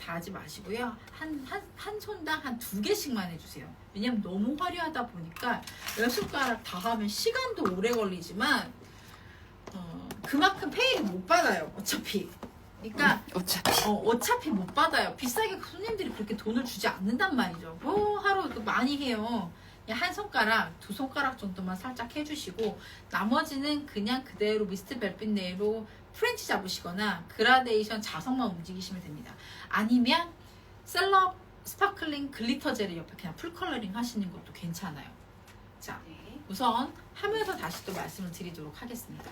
다 하지 마시고요. 한, 한, 한 손당 한 두 개씩만 해주세요. 왜냐면 너무 화려하다 보니까 열 손가락 다 하면 시간도 오래 걸리지만, 어, 그만큼 페이를 못 받아요. 어차피. 그러니까 어차피 어, 어차피 못 받아요. 비싸게 손님들이 그렇게 돈을 주지 않는단 말이죠. 뭐 하루 그 많이 해요. 그냥 한 손가락, 두 손가락 정도만 살짝 해주시고 나머지는 그냥 그대로 미스트 별빛 네일로 프렌치 잡으시거나 그라데이션 자석만 움직이시면 됩니다. 아니면 셀럽 스파클링 글리터 젤을 옆에 그냥 풀 컬러링 하시는 것도 괜찮아요. 자, 우선 하면서 다시 또 말씀을 드리도록 하겠습니다.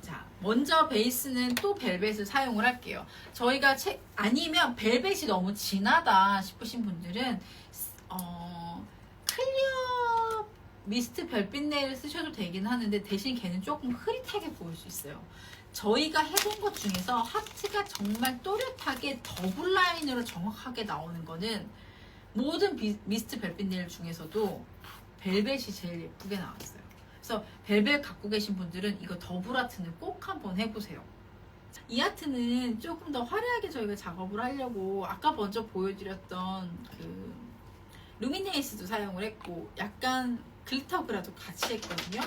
자, 먼저 베이스는 또 벨벳을 사용을 할게요. 저희가 책 아니면 벨벳이 너무 진하다 싶으신 분들은 어, 클리어 미스트 별빛 네일을 쓰셔도 되긴 하는데 대신 걔는 조금 흐릿하게 보일 수 있어요. 저희가 해본 것 중에서 하트가 정말 또렷하게 더블 라인으로 정확하게 나오는 거는 모든 비- 미스트 별빛 네일 중에서도 벨벳이 제일 예쁘게 나왔어요. 그래서 벨벳 갖고 계신 분들은 이거 더블 아트는 꼭 한번 해보세요. 이 아트는 조금 더 화려하게 저희가 작업을 하려고 아까 먼저 보여드렸던 그 루미네이스도 사용을 했고 약간 글리터그라도 같이 했거든요.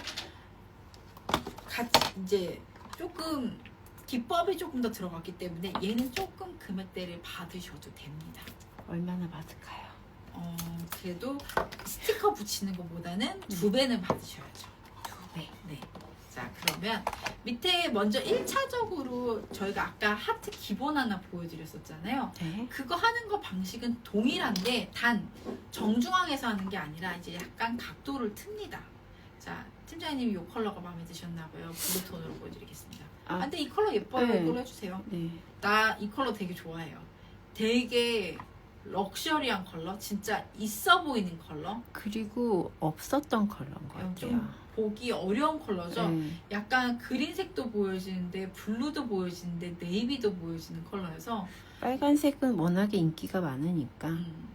같이 이제 조금 기법이 조금 더 들어갔기 때문에 얘는 조금 금액대를 받으셔도 됩니다. 얼마나 받을까요? 어, 그래도 스티커 붙이는 것보다는 두 배는 받으셔야죠. 두 배. 네. 자, 그러면 밑에 먼저 1차적으로 저희가 아까 하트 기본 하나 보여드렸었잖아요. 네. 그거 하는 거 방식은 동일한데 단 정중앙에서 하는 게 아니라 이제 약간 각도를 틉니다. 자, 팀장님이 이 컬러가 마음에 드셨나 봐요. 블루톤으로 보여드리겠습니다. 아, 아, 근데 이 컬러 예뻐요. 네. 이걸로 해주세요. 네. 나 이 컬러 되게 좋아해요. 되게 럭셔리한 컬러, 진짜 있어 보이는 컬러. 그리고 없었던 컬러인 것 같아요. 좀 보기 어려운 컬러죠. 네. 약간 그린색도 보여지는데 블루도 보여지는데 네이비도 보여지는 컬러여서 빨간색은 워낙에 인기가 많으니까 음.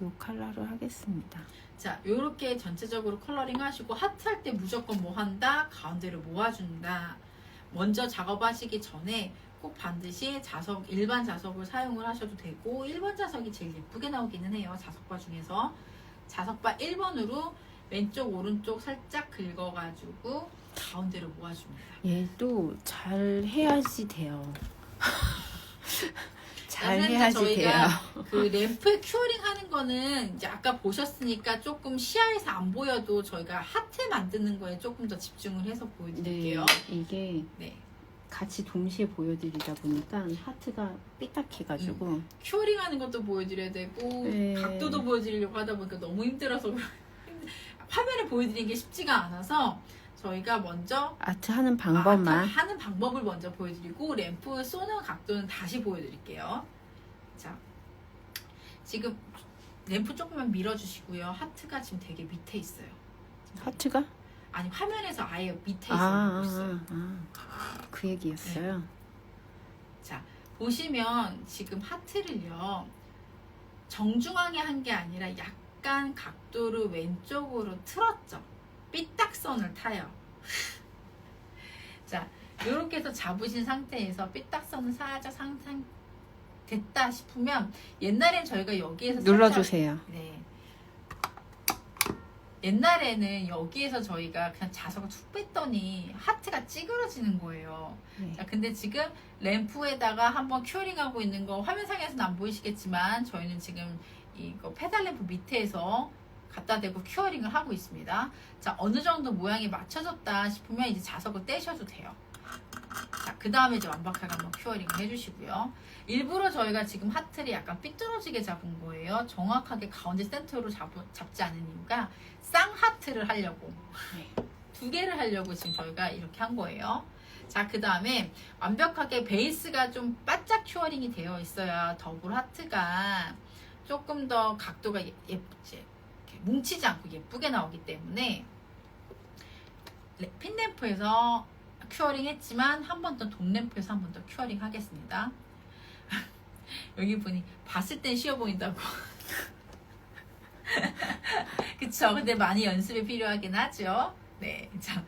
이 컬러로 하겠습니다. 자 요렇게 전체적으로 컬러링 하시고 하트 할 때 무조건 뭐 한다? 가운데를 모아준다. 먼저 작업하시기 전에 꼭 반드시 자석 일반 자석을 사용을 하셔도 되고 1번 자석이 제일 예쁘게 나오기는 해요 자석바 중에서. 자석바 1번으로 왼쪽 오른쪽 살짝 긁어가지고 가운데로 모아줍니다. 얘도 잘 해야지 돼요. 잘 돼요. 저희가 그 램프에 큐어링 하는 거는 이제 아까 보셨으니까 조금 시야에서 안 보여도 저희가 하트 만드는 거에 조금 더 집중을 해서 네, 보여드릴게요. 이게 네. 같이 동시에 보여드리다 보니까 하트가 삐딱해가지고 큐어링 하는 것도 보여드려야 되고 네. 각도도 보여드리려고 하다 보니까 너무 힘들어서 화면에 보여드리는 게 쉽지가 않아서 저희가 먼저 아트 하는 아, 방법만 하는 방법을 먼저 보여드리고 램프 쏘는 각도는 다시 보여드릴게요. 자, 지금 램프 조금만 밀어주시고요. 하트가 지금 되게 밑에 있어요. 하트가 아니 화면에서 아예 밑에 아, 있어요. 아. 아, 아. 그 얘기였어요. 자, 보시면 지금 하트를요. 정중앙에 한 게 아니라 약간 각도를 왼쪽으로 틀었죠. 삐딱선을 타요. 자, 이렇게 해서 잡으신 상태에서 삐딱선을 살짝 상상 됐다 싶으면 옛날엔 저희가 여기에서 눌러주세요. 네. 옛날에는 여기에서 저희가 그냥 자석을 툭 뺐더니 하트가 찌그러지는 거예요. 네. 자, 근데 지금 램프에다가 한번 큐어링하고 있는 거 화면상에서는 안 보이시겠지만 저희는 지금 이거 페달 램프 밑에서 갖다 대고 큐어링을 하고 있습니다. 자, 어느 정도 모양이 맞춰졌다 싶으면 이제 자석을 떼셔도 돼요. 자, 그 다음에 이제 완벽하게 한번 큐어링을 해주시고요. 일부러 저희가 지금 하트를 약간 삐뚤어지게 잡은 거예요. 정확하게 가운데 센터로 잡, 잡지 않은 이유가 쌍하트를 하려고. 네. 두 개를 하려고 지금 저희가 이렇게 한 거예요. 자, 그 다음에 완벽하게 베이스가 좀 바짝 큐어링이 되어 있어야 더블 하트가 조금 더 각도가 예, 예쁘지. 뭉치지 않고 예쁘게 나오기 때문에 레- 핀램프에서 큐어링 했지만 한 번더 동램프에서 한 번 더 큐어링 하겠습니다. 여기 보니 봤을 땐 쉬워 보인다고. 그쵸. 근데 많이 연습이 필요하긴 하죠. 네. 자,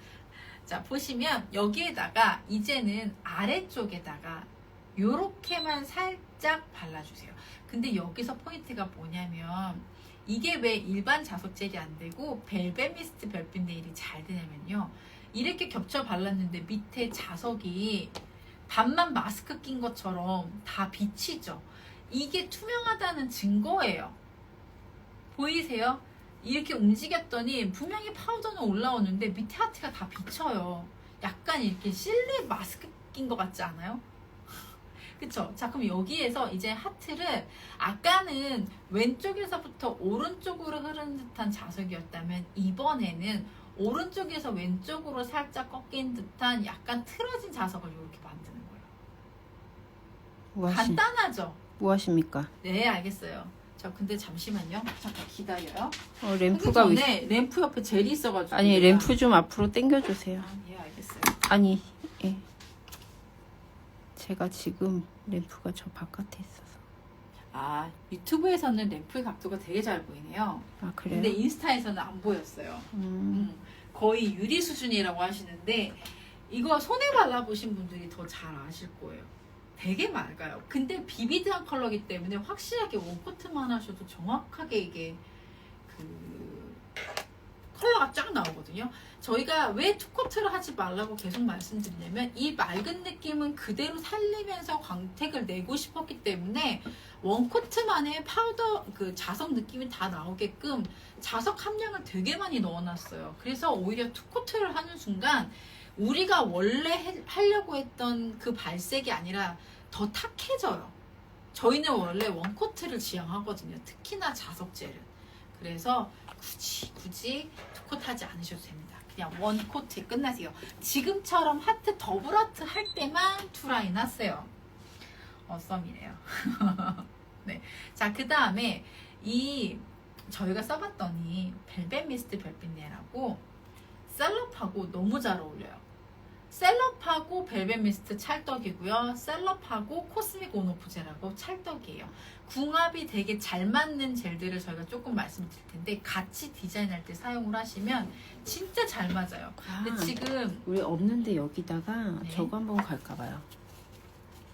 자, 보시면 여기에다가 이제는 아래쪽에다가 요렇게만 살짝 발라주세요. 근데 여기서 포인트가 뭐냐면 이게 왜 일반 자석 젤이 안 되고 벨벳 미스트 별빛 네일이 잘 되냐면요. 이렇게 겹쳐 발랐는데 밑에 자석이 반만 마스크 낀 것처럼 다 비치죠. 이게 투명하다는 증거예요. 보이세요? 이렇게 움직였더니 분명히 파우더는 올라오는데 밑에 하트가 다 비쳐요. 약간 이렇게 실내 마스크 낀 것 같지 않아요? 그쵸? 자, 그럼 여기에서 이제 하트를 아까는 왼쪽에서부터 오른쪽으로 흐르는 듯한 자석이었다면 이번에는 오른쪽에서 왼쪽으로 살짝 꺾인 듯한 약간 틀어진 자석을 이렇게 만드는 거예요. 뭐, 하시, 간단하죠? 뭐 하십니까? 네, 알겠어요. 자, 근데 잠시만요. 잠깐 기다려요. 어, 램프가 위... 전에 램프 옆에 젤이 있어가지고. 아니 램프 좀 앞으로 당겨주세요. 아, 예, 알겠어요. 아니 예. 제가 지금 램프가 저 바깥에 있어서. 아, 유튜브에서는 램프의 각도가 되게 잘 보이네요. 아 그래요? 근데 인스타에서는 안 보였어요. 음, 음, 거의 유리 수준이라고 하시는데 이거 손에 발라보신 분들이 더 잘 아실 거예요. 되게 맑아요. 근데 비비드한 컬러기 때문에 확실하게 원코트만 하셔도 정확하게 이게 그 컬러가 쫙 나오거든요. 저희가 왜 투코트를 하지 말라고 계속 말씀드리냐면 이 맑은 느낌은 그대로 살리면서 광택을 내고 싶었기 때문에 원코트만의 파우더 그 자석 느낌이 다 나오게끔 자석 함량을 되게 많이 넣어놨어요. 그래서 오히려 투코트를 하는 순간 우리가 원래 해- 하려고 했던 그 발색이 아니라 더 탁해져요. 저희는 원래 원코트를 지향하거든요. 특히나 자석 젤은. 그래서 굳이 굳이 투코트 하지 않으셔도 됩니다. 그냥 원 코트에 끝나세요. 지금처럼 하트 더블 하트 할 때만 투 라인 하세요. 어, 썸이네요. 네. 자, 그 다음에 이 저희가 써봤더니 벨벳 미스트 별빛네라고 셀럽하고 너무 잘 어울려요. 셀럽하고 벨벳 미스트 찰떡이고요. 셀럽하고 코스믹 온오프 젤하고 찰떡이에요. 궁합이 되게 잘 맞는 젤들을 저희가 조금 말씀드릴 텐데 같이 디자인할 때 사용을 하시면 진짜 잘 맞아요. 근데 아, 지금 우리 없는데 여기다가 네. 저거 한번 갈까 봐요.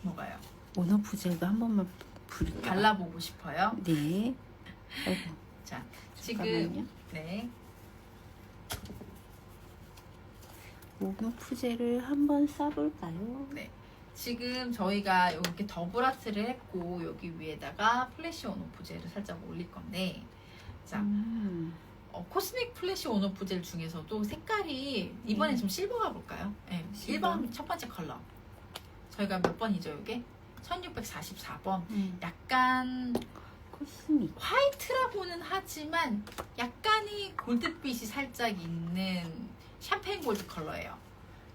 뭐가요? 원어프 젤도 한 번만 부릴게요. 발라보고 싶어요. 네. 아이고, 자, 지금 잠깐만요. 네. 젤을 한번 싸볼까요? 지금 저희가 이렇게 더블 아트를 했고 여기 위에다가 플래시 온오프 젤을 살짝 올릴 건데 자 음, 어, 코스믹 플래시 온오프 젤 중에서도 색깔이 이번에 네. 좀 실버가 볼까요? 네, 실버? 1번 첫 번째 컬러 저희가 몇 번이죠 이게? 1644번 음, 약간 코스믹. 화이트라고는 하지만 약간의 골드빛이 살짝 있는 샴페인 골드 컬러예요.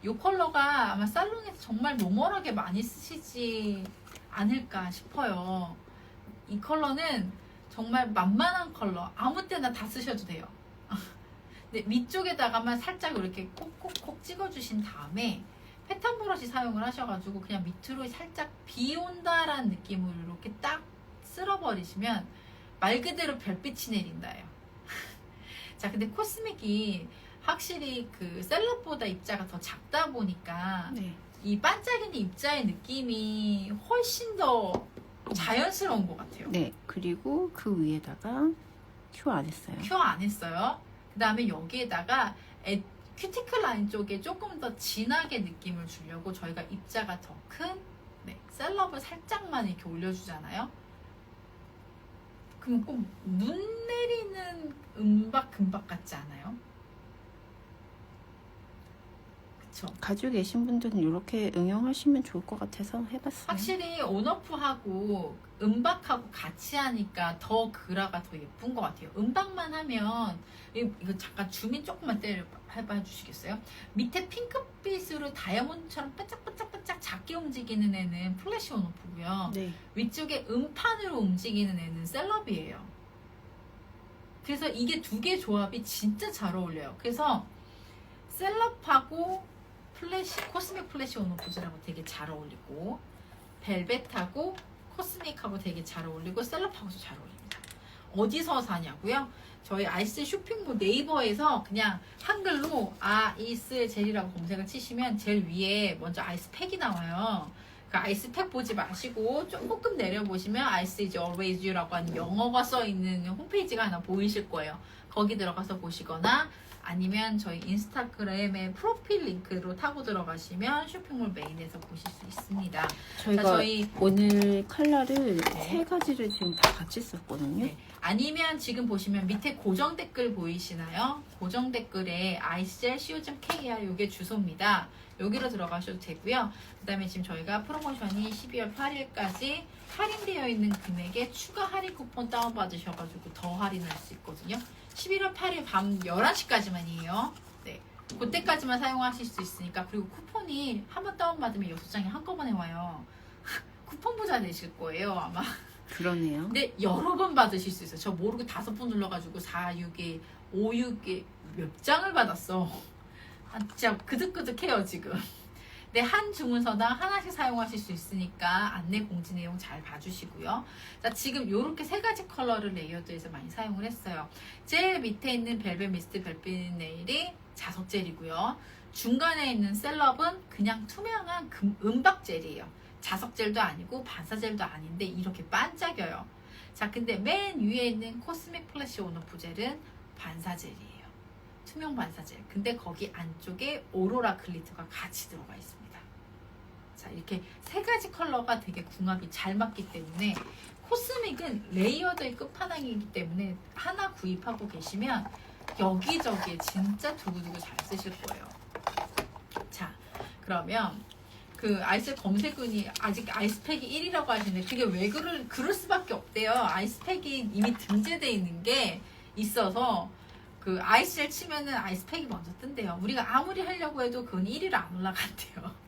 이 컬러가 아마 살롱에서 정말 노멀하게 많이 쓰시지 않을까 싶어요. 이 컬러는 정말 만만한 컬러. 아무 때나 다 쓰셔도 돼요. 근데 위쪽에다가만 살짝 이렇게 콕콕콕 찍어주신 다음에 패턴 브러쉬 사용을 하셔가지고 그냥 밑으로 살짝 비 온다라는 느낌으로 이렇게 딱 쓸어버리시면 말 그대로 별빛이 내린다예요. 자, 근데 코스믹이 확실히 그 셀럽보다 입자가 더 작다 보니까 네. 이 반짝이는 입자의 느낌이 훨씬 더 자연스러운 것 같아요. 네. 그리고 그 위에다가 큐 안 했어요. 큐어 안 했어요. 그 다음에 여기에다가 에- 큐티클 라인 쪽에 조금 더 진하게 느낌을 주려고 저희가 입자가 더큰 네, 셀럽을 살짝만 이렇게 올려주잖아요. 그럼 꼭 눈 내리는 은박 금박 같지 않아요? 그쵸? 가지고 계신 분들은 이렇게 응용하시면 좋을 것 같아서 해봤어요. 확실히 온오프하고 음박하고 같이 하니까 더 그라가 더 예쁜 것 같아요. 음박만 하면 이- 이거 잠깐 줌인 조금만 때려 해봐 주시겠어요? 밑에 핑크빛으로 다이아몬드처럼 반짝반짝반짝 작게 움직이는 애는 플래시 온오프고요. 네. 위쪽에 음판으로 움직이는 애는 셀럽이에요. 그래서 이게 두 개 조합이 진짜 잘 어울려요. 그래서 셀럽하고 플래시 코스믹 플래시 온오프즈라고 되게 잘 어울리고 벨벳하고 코스믹하고 되게 잘 어울리고 셀럽하고도 잘 어울립니다. 어디서 사냐고요? 저희 아이스 쇼핑몰 네이버에서 그냥 한글로 아이스 젤이라고 검색을 치시면 제일 위에 먼저 아이스 팩이 나와요. 그 아이스 팩 보지 마시고 조금 내려보시면 Ice is always you라고 하는 영어가 써 있는 홈페이지가 하나 보이실 거예요. 거기 들어가서 보시거나 아니면 저희 인스타그램의 프로필 링크로 타고 들어가시면 쇼핑몰 메인에서 보실 수 있습니다. 저희가 자, 저희 오늘 컬러를 네. 세 가지를 지금 다 같이 썼거든요. 네. 아니면 지금 보시면 밑에 고정 댓글 보이시나요? 고정 댓글에 아이셀 co.kr 요게 주소입니다. 여기로 들어가셔도 되고요. 그 다음에 지금 저희가 프로모션이 12월 8일까지 할인되어 있는 금액에 추가 할인 쿠폰 다운받으셔가지고 더 할인할 수 있거든요. 11월 8일 밤 11시까지만이에요. 네. 그때까지만 사용하실 수 있으니까 그리고 쿠폰이 한 번 다운받으면 6장이 한꺼번에 와요. 쿠폰 부자 되실 거예요 아마. 그러네요. 근데 여러 번 받으실 수 있어요. 저 모르고 다섯 번 눌러가지고 4, 6에 5, 6에 몇 장을 받았어. 아, 진짜 그득그득해요 지금. 근데 한 주문서당 하나씩 사용하실 수 있으니까 안내 공지 내용 잘 봐주시고요. 자 지금 이렇게 세 가지 컬러를 레이어드해서 많이 사용을 했어요. 제일 밑에 있는 벨벳 미스트 별빛 네일이 자석 젤이고요. 중간에 있는 셀럽은 그냥 투명한 금, 은박 젤이에요. 자석 젤도 아니고 반사 젤도 아닌데 이렇게 반짝여요. 자, 근데 맨 위에 있는 코스믹 플래시 온오프 젤은 반사 젤이에요. 투명 반사 젤. 근데 거기 안쪽에 오로라 글리터가 같이 들어가 있습니다. 자, 이렇게 세 가지 컬러가 되게 궁합이 잘 맞기 때문에 코스믹은 레이어드의 끝판왕이기 때문에 하나 구입하고 계시면 여기저기에 진짜 두고두고 잘 쓰실 거예요. 자, 그러면 그 아이스 검색은이 아직 아이스팩이 1이라고 하시는데 그게 왜 그럴, 그럴 수밖에 없대요. 아이스팩이 이미 등재돼 있는 게 있어서 그 아이스를 치면은 아이스팩이 먼저 뜬대요. 우리가 아무리 하려고 해도 그건 1위로 안 올라간대요.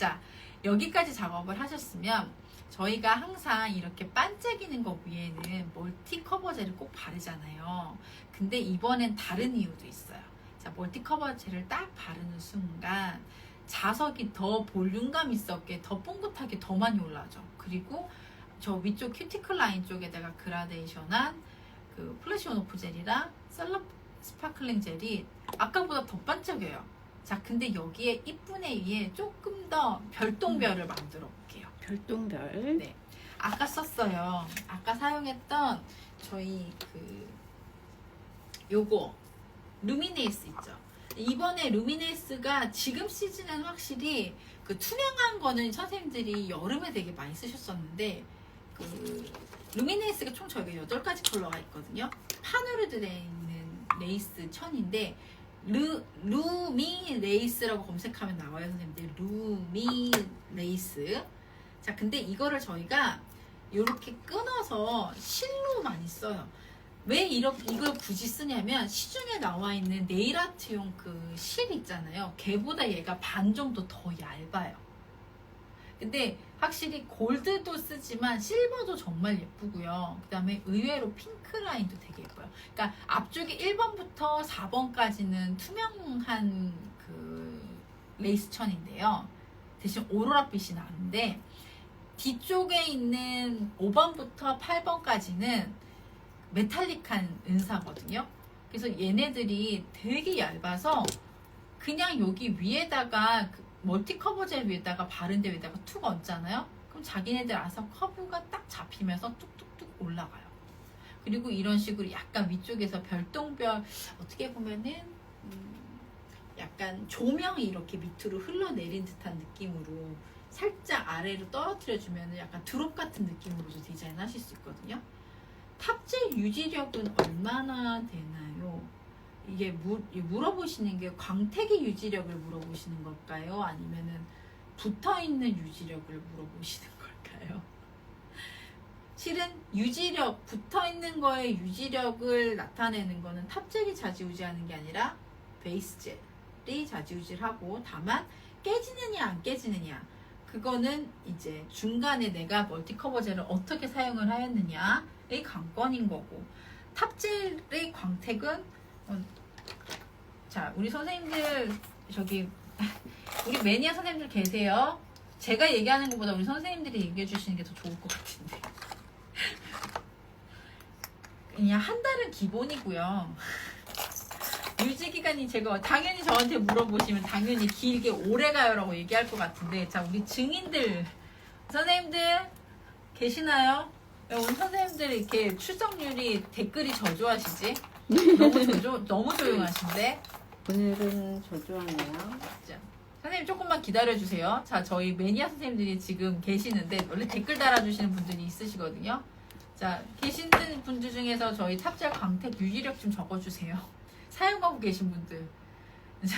자, 여기까지 작업을 하셨으면 저희가 항상 이렇게 반짝이는 거 위에는 멀티 커버 젤을 꼭 바르잖아요. 근데 이번엔 다른 이유도 있어요. 자, 멀티 커버 젤을 딱 바르는 순간 자석이 더 볼륨감 있었게 더 뽕긋하게 더 많이 올라죠. 그리고 저 위쪽 큐티클 라인 쪽에다가 그라데이션한 그 플래시 온오프 젤이랑 셀럽 스파클링 젤이 아까보다 더 반짝여요. 자, 근데 여기에 이쁜에 의해 조금 더 별똥별을 만들어 볼게요. 별똥별. 네. 아까 썼어요. 아까 사용했던 저희 그 요거 루미네이스 있죠. 이번에 루미네이스가 지금 시즌은 확실히 그 투명한 거는 선생님들이 여름에 되게 많이 쓰셨었는데 그 루미네이스가 총 저희가 8가지 컬러가 있거든요. 판으로 들어있는 레이스 천인데 루, 루미 레이스라고 검색하면 나와요 선생님들. 루미 레이스. 자 근데 이거를 저희가 이렇게 끊어서 실로 많이 써요. 왜 이렇게 이걸 굳이 쓰냐면 시중에 나와 있는 네일 아트용 그 실 있잖아요. 걔보다 얘가 반 정도 더 얇아요 근데 확실히 골드도 쓰지만 실버도 정말 예쁘고요. 그 다음에 의외로 핑크 라인도 되게 예뻐요. 그러니까 앞쪽에 1번부터 4번까지는 투명한 그 레이스 천인데요. 대신 오로라 빛이 나는데 뒤쪽에 있는 5번부터 8번까지는 메탈릭한 은사거든요. 그래서 얘네들이 되게 얇아서 그냥 여기 위에다가 그 멀티 커버 젤 위에다가 바른 데 위에다가 툭 얹잖아요. 그럼 자기네들 알아서 커브가 딱 잡히면서 뚝뚝뚝 올라가요. 그리고 이런 식으로 약간 위쪽에서 별똥별 어떻게 보면은 음, 약간 조명이 이렇게 밑으로 흘러내린 듯한 느낌으로 살짝 아래로 떨어뜨려 주면 약간 드롭 같은 느낌으로도 디자인하실 수 있거든요. 탑재 유지력은 얼마나 되나요? 이게 물, 이 물어보시는 게 광택의 유지력을 물어보시는 걸까요? 아니면은 붙어 있는 유지력을 물어보시는 걸까요? 실은 유지력, 붙어 있는 거에 유지력을 나타내는 거는 탑젤이 좌지우지하는 게 아니라 베이스 젤이 좌지우지를 하고 다만 깨지느냐 안 깨지느냐 그거는 이제 중간에 내가 멀티 커버 젤을 어떻게 사용을 하였느냐의 관건인 거고 탑젤의 광택은 어, 자 우리 선생님들 저기 우리 매니아 선생님들 계세요. 제가 얘기하는 것보다 우리 선생님들이 얘기해 주시는 게 더 좋을 것 같은데. 그냥 한 달은 기본이고요. 유지 기간이 제가 당연히 저한테 물어보시면 당연히 길게 오래 가요라고 얘기할 것 같은데. 자 우리 증인들. 선생님들 계시나요? 야, 우리 선생님들 이렇게 출석률이 댓글이 저조하시지? 너무 저조 너무 조용하신데 오늘은 저조하네요. 자, 선생님 조금만 기다려 주세요. 자 저희 매니아 선생님들이 지금 계시는데 원래 댓글 달아주시는 분들이 있으시거든요. 자 계시는 분들 중에서 저희 탑재 광택 유지력 좀 적어주세요. 사용하고 계신 분들. 자,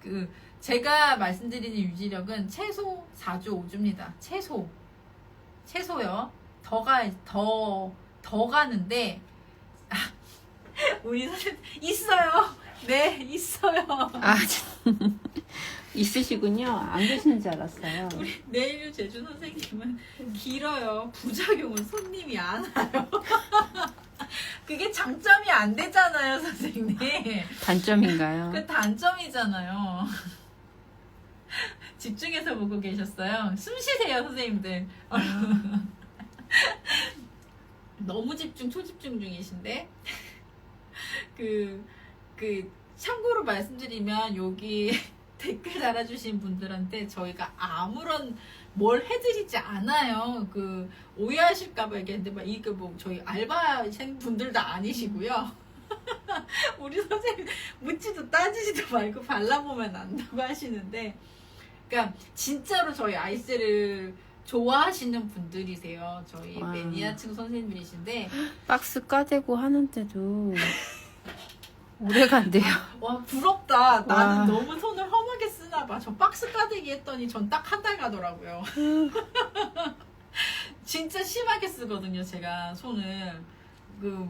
그 제가 말씀드리는 유지력은 최소 4주 5주입니다. 최소 최소요. 더가 더 더 가는데 아, 우리 선생님 있어요. 네 있어요. 아, 참. 있으시군요. 안 계시는 줄 알았어요. 우리 내일 제주 선생님은 길어요. 부작용은 손님이 안 와요. 그게 장점이 안 되잖아요, 선생님. 단점인가요? 그 단점이잖아요. 집중해서 보고 계셨어요. 숨 쉬세요, 선생님들. 너무 집중, 초집중 중이신데. 그, 그, 참고로 말씀드리면, 여기 댓글 달아주신 분들한테 저희가 아무런 뭘 해드리지 않아요. 그, 오해하실까봐 얘기했는데, 막, 이게 뭐, 저희 알바생 분들도 아니시고요. 우리 선생님 묻지도 따지지도 말고 발라보면 안다고 하시는데, 그러니까 진짜로 저희 아이스를 좋아하시는 분들이세요. 저희 와. 매니아층 선생님이신데, 박스 까대고 하는데도 오래 간대요. 와 부럽다. 나는 와. 너무 손을 험하게 쓰나 봐. 저 박스 까대기 했더니 전 딱 한 달 가더라고요. 진짜 심하게 쓰거든요. 제가 손을 그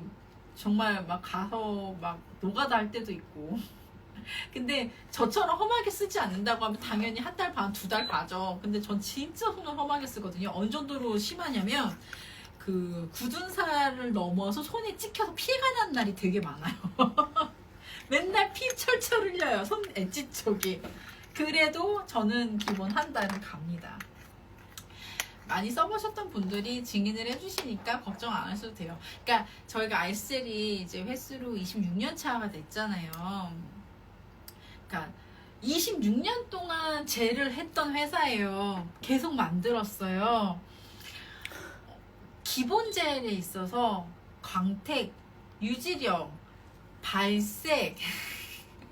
정말 막 가서 막 노가다 할 때도 있고. 근데 저처럼 험하게 쓰지 않는다고 하면 당연히 한 달 반, 두 달 가죠. 근데 전 진짜 손을 험하게 쓰거든요. 어느 정도로 심하냐면 그 굳은 살을 넘어서 손이 찍혀서 피가 난 날이 되게 많아요. 맨날 피 철철 흘려요. 손 엣지 쪽이. 그래도 저는 기본 한 달은 갑니다. 많이 써보셨던 분들이 증인을 해주시니까 걱정 안 하셔도 돼요. 그러니까 저희가 알셀이 이제 횟수로 26년 차가 됐잖아요. 그러니까 26년 동안 젤을 했던 회사예요. 계속 만들었어요. 기본 젤에 있어서 광택, 유지력, 발색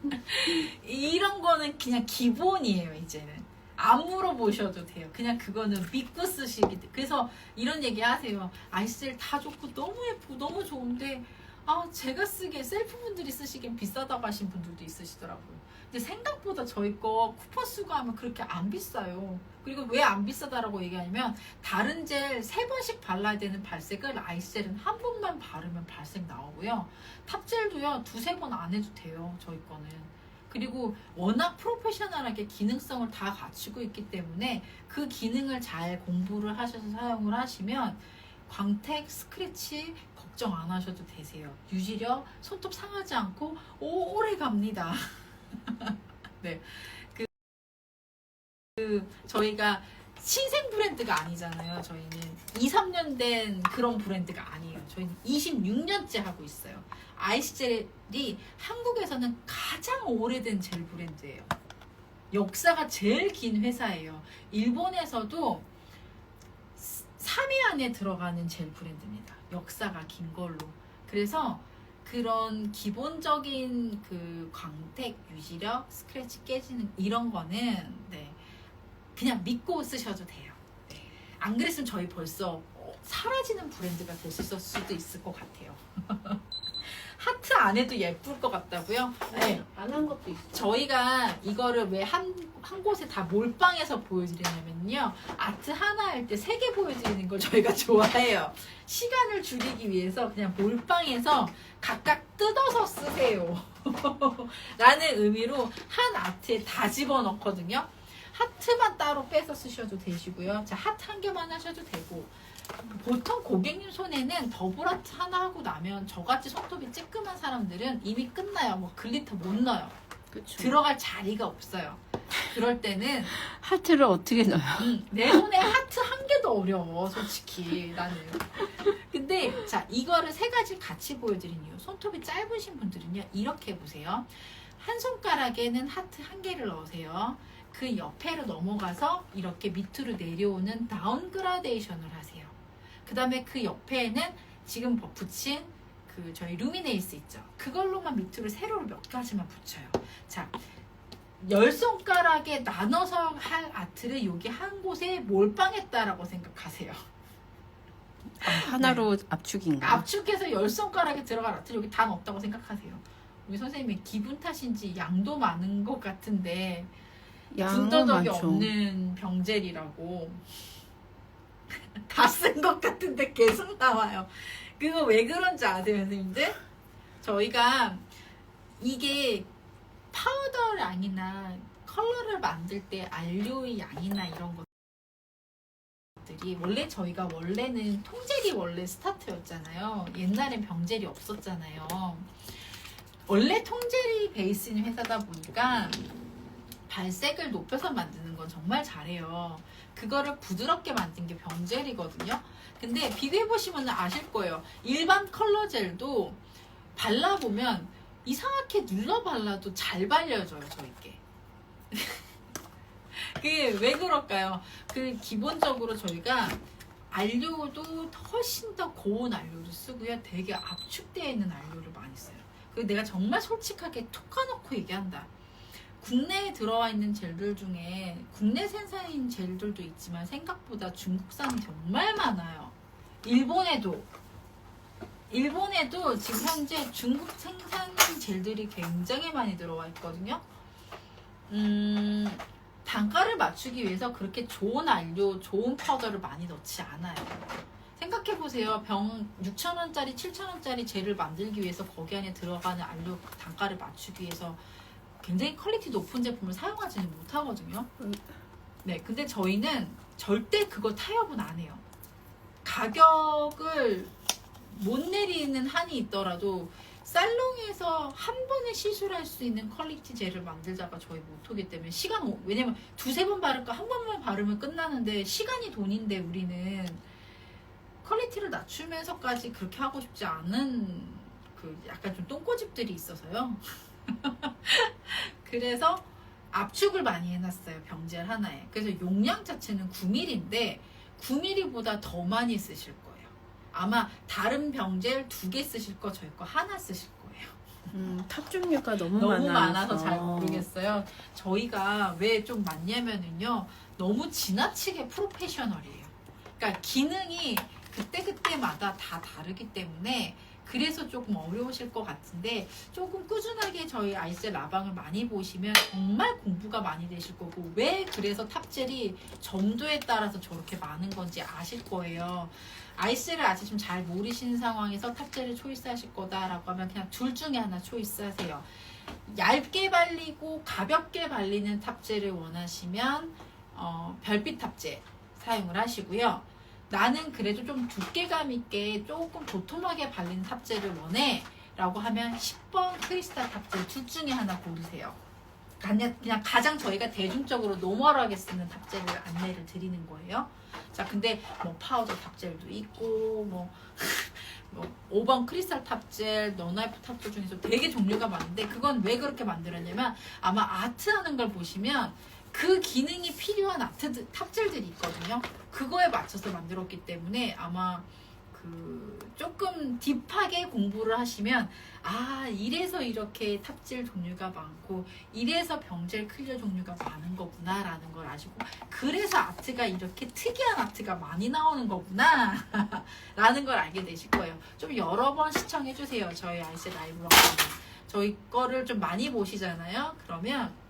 이런 거는 그냥 기본이에요 이제는. 안 물어보셔도 돼요. 그냥 그거는 믿고 쓰시기 때. 그래서 이런 얘기 하세요. 아이셀 다 좋고 너무 예쁘고 너무 좋은데 아 제가 쓰기에 셀프분들이 쓰시기엔 비싸다고 하신 분들도 있으시더라고요 근데 생각보다 저희 거 쿠폰 쓰고 하면 그렇게 안 비싸요. 그리고 왜 안 비싸다라고 얘기하냐면 다른 젤 세 번씩 발라야 되는 발색을 아이셀은 한 번만 바르면 발색 나오고요. 탑젤도요 두세 번 안 해도 돼요 저희 거는. 그리고 워낙 프로페셔널하게 기능성을 다 갖추고 있기 때문에 그 기능을 잘 공부를 하셔서 사용을 하시면 광택 스크래치 걱정 안 하셔도 되세요. 유지력 손톱 상하지 않고 오래 갑니다 네. 그, 그 저희가 신생 브랜드가 아니잖아요. 저희는 2, 3년 된 그런 브랜드가 아니에요. 저희는 26년째 하고 있어요. 아이스젤이 한국에서는 가장 오래된 젤 브랜드예요. 역사가 제일 긴 회사예요. 일본에서도 3위 안에 들어가는 젤 브랜드입니다. 역사가 긴 걸로. 그래서 그런 기본적인 그 광택, 유지력, 스크래치 깨지는 이런 거는 네, 그냥 믿고 쓰셔도 돼요. 네. 안 그랬으면 저희 벌써 어, 사라지는 브랜드가 됐을 수도 있을 것 같아요. 하트 안 해도 예쁠 것 같다고요? 네. 안 한 것도 있어. 저희가 이거를 왜 한 한 곳에 다 몰빵해서 보여드리냐면요. 아트 하나 할 때 세 개 보여드리는 걸 저희가 좋아해요. 시간을 줄이기 위해서 그냥 몰빵해서 각각 뜯어서 쓰세요. 라는 의미로 한 아트에 다 집어넣거든요. 하트만 따로 빼서 쓰셔도 되시고요. 자, 하트 한 개만 하셔도 되고. 보통 고객님 손에는 더블 하트 하나 하고 나면 저같이 손톱이 쬐끔한 사람들은 이미 끝나요. 뭐 글리터 못 넣어요. 그쵸. 들어갈 자리가 없어요. 그럴 때는 하트를 어떻게 넣어요? 음, 내 손에 하트 한 개도 더 어려워 솔직히 나는 근데 자 이거를 세 가지 같이 보여드린 이유 손톱이 짧으신 분들은요 이렇게 해보세요 한 손가락에는 하트 한 개를 넣으세요 그 옆에로 넘어가서 이렇게 밑으로 내려오는 다운 그라데이션을 하세요 그 다음에 그 옆에는 지금 버- 붙인 그 저희 루미네이스 있죠 그걸로만 밑으로 세로로 몇 가지만 붙여요 자 열 손가락에 나눠서 할 아트를 여기 한 곳에 몰빵했다라고 생각하세요. 하나로 압축인가? 압축해서 열 손가락에 들어갈 아트 여기 다 넣었다고 생각하세요. 우리 선생님이 기분 탓인지 양도 많은 것 같은데 양은 많죠. 없는 병젤이라고 다 쓴 것 같은데 계속 나와요. 그거 왜 그런지 아세요, 선생님들? 저희가 이게 파우더 양이나 컬러를 만들 때 안료의 양이나 이런 것들이 원래 저희가 원래는 통젤이 원래 스타트였잖아요. 옛날엔 병젤이 없었잖아요. 원래 통젤이 베이스인 회사다 보니까 발색을 높여서 만드는 건 정말 잘해요. 그거를 부드럽게 만든 게 병젤이거든요. 근데 비교해보시면 아실 거예요. 일반 컬러 젤도 발라보면 이상하게 눌러 발라도 잘 발려져요, 저희께. 그게 왜 그럴까요? 그 기본적으로 저희가 안료도 훨씬 더 고운 안료를 쓰고요. 되게 압축되어 있는 안료를 많이 써요. 그 내가 정말 솔직하게 툭 까놓고 얘기한다. 국내에 들어와 있는 젤들 중에 국내 생산인 젤들도 있지만 생각보다 중국산이 정말 많아요. 일본에도 일본에도 지금 현재 중국 생산 젤들이 굉장히 많이 들어와 있거든요. 음, 단가를 맞추기 위해서 그렇게 좋은 안료, 좋은 파우더를 많이 넣지 않아요. 생각해보세요. 병 6,000원짜리, 7,000원짜리 젤을 만들기 위해서 거기 안에 들어가는 안료 단가를 맞추기 위해서 굉장히 퀄리티 높은 제품을 사용하지는 못하거든요. 네, 근데 저희는 절대 그거 타협은 안 해요. 가격을 못 내리는 한이 있더라도 살롱에서 한 번에 시술할 수 있는 퀄리티 젤을 만들자가 저희 모토기 때문에 시간 오- 왜냐면 두세 번 바를까 한 번만 바르면 끝나는데 시간이 돈인데 우리는 퀄리티를 낮추면서까지 그렇게 하고 싶지 않은 그 약간 좀 똥꼬집들이 있어서요. 그래서 압축을 많이 해놨어요 병젤 하나에. 그래서 용량 자체는 9mm인데 9mm보다 더 많이 쓰실 거예요. 아마 다른 병젤 두 개 쓰실 거 저희 거 하나 쓰실 거예요. 음, 탑 종류가 너무, 너무 많아서 많아서 잘 모르겠어요. 저희가 왜 좀 많냐면은요. 너무 지나치게 프로페셔널이에요. 그러니까 기능이 그때그때마다 다 다르기 때문에 그래서 조금 어려우실 것 같은데 조금 꾸준하게 저희 아이셀 라방을 많이 보시면 정말 공부가 많이 되실 거고 왜 그래서 탑젤이 정도에 따라서 저렇게 많은 건지 아실 거예요. 아이셀을 아직 좀 잘 모르시는 상황에서 탑젤을 초이스하실 거다라고 하면 그냥 둘 중에 하나 초이스하세요. 얇게 발리고 가볍게 발리는 탑젤을 원하시면 어, 별빛 탑젤 사용을 하시고요. 나는 그래도 좀 두께감 있게 조금 도톰하게 발리는 탑젤을 원해 라고 하면 10번 크리스탈 탑젤 둘 중에 하나 고르세요. 그냥, 가장 저희가 대중적으로 노멀하게 쓰는 탑젤을 안내를 드리는 거예요. 자, 근데 뭐 파우더 탑젤도 있고 뭐, 뭐 5번 크리스탈 탑젤, 너나이프 탑젤 중에서 되게 종류가 많은데 그건 왜 그렇게 만들었냐면 아마 아트하는 걸 보시면 그 기능이 필요한 아트 탑젤들이 있거든요. 그거에 맞춰서 만들었기 때문에 아마 그 조금 딥하게 공부를 하시면 아 이래서 이렇게 탑젤 종류가 많고 이래서 병젤 클리어 종류가 많은 거구나라는 걸 아시고 그래서 아트가 이렇게 특이한 아트가 많이 나오는 거구나 라는 걸 알게 되실 거예요. 좀 여러 번 시청해 주세요. 저희 아이스 라이브 저희 거를 좀 많이 보시잖아요. 그러면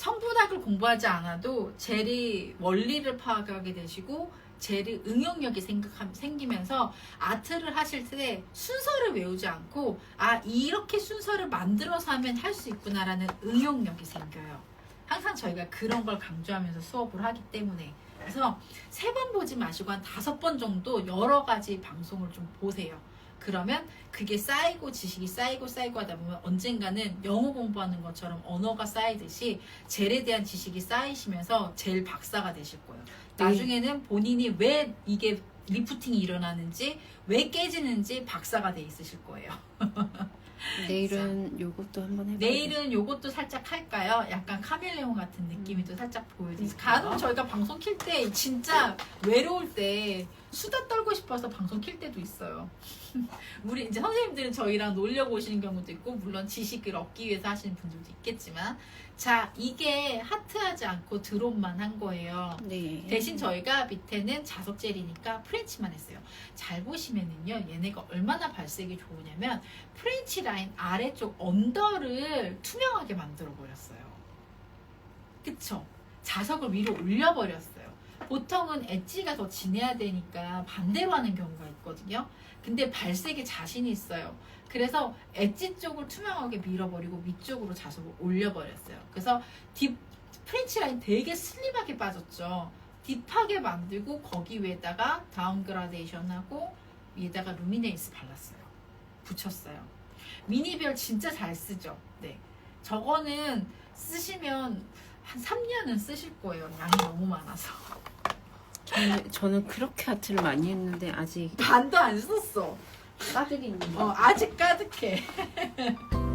성분학을 공부하지 않아도 젤이 원리를 파악하게 되시고 젤의 응용력이 생각함, 생기면서 아트를 하실 때 순서를 외우지 않고 아 이렇게 순서를 만들어서 하면 할 수 있구나라는 응용력이 생겨요. 항상 저희가 그런 걸 강조하면서 수업을 하기 때문에 그래서 세 번 보지 마시고 한 다섯 번 정도 여러 가지 방송을 좀 보세요. 그러면 그게 쌓이고 지식이 쌓이고 쌓이고 하다 보면 언젠가는 영어 공부하는 것처럼 언어가 쌓이듯이 젤에 대한 지식이 쌓이시면서 젤 박사가 되실 거예요. 네. 나중에는 본인이 왜 이게 리프팅이 일어나는지 왜 깨지는지 박사가 돼 있으실 거예요. 내일은 요것도 한번 해봐요. 내일은 요것도 살짝 할까요? 약간 카멜레온 같은 느낌이 또 살짝 보여드릴게요. 간혹 저희가 방송 킬 때 진짜 외로울 때 수다 떨고 싶어서 방송 킬 때도 있어요. 우리 이제 선생님들은 저희랑 놀려고 오시는 경우도 있고 물론 지식을 얻기 위해서 하시는 분들도 있겠지만 자 이게 하트하지 않고 드롭만 한 거예요. 네. 대신 저희가 밑에는 자석 젤이니까 프렌치만 했어요. 잘 보시면은요, 얘네가 얼마나 발색이 좋으냐면 프렌치 라인 아래쪽 언더를 투명하게 만들어 버렸어요. 그쵸? 자석을 위로 올려 버렸어요. 보통은 엣지가 더 진해야 되니까 반대로 하는 경우가 있거든요. 근데 발색에 자신이 있어요. 그래서 엣지 쪽을 투명하게 밀어버리고 위쪽으로 자석을 올려버렸어요. 그래서 딥 프렌치 라인 되게 슬림하게 빠졌죠. 딥하게 만들고 거기 위에다가 다운 그라데이션하고 위에다가 루미네이스 발랐어요. 붙였어요. 미니별 진짜 잘 쓰죠. 네. 저거는 쓰시면 한 3년은 쓰실 거예요. 양이 너무 많아서. 저는, 저는 그렇게 하트를 많이 했는데 아직 반도 안 썼어. 까득이 있는 어, 아직 가득해.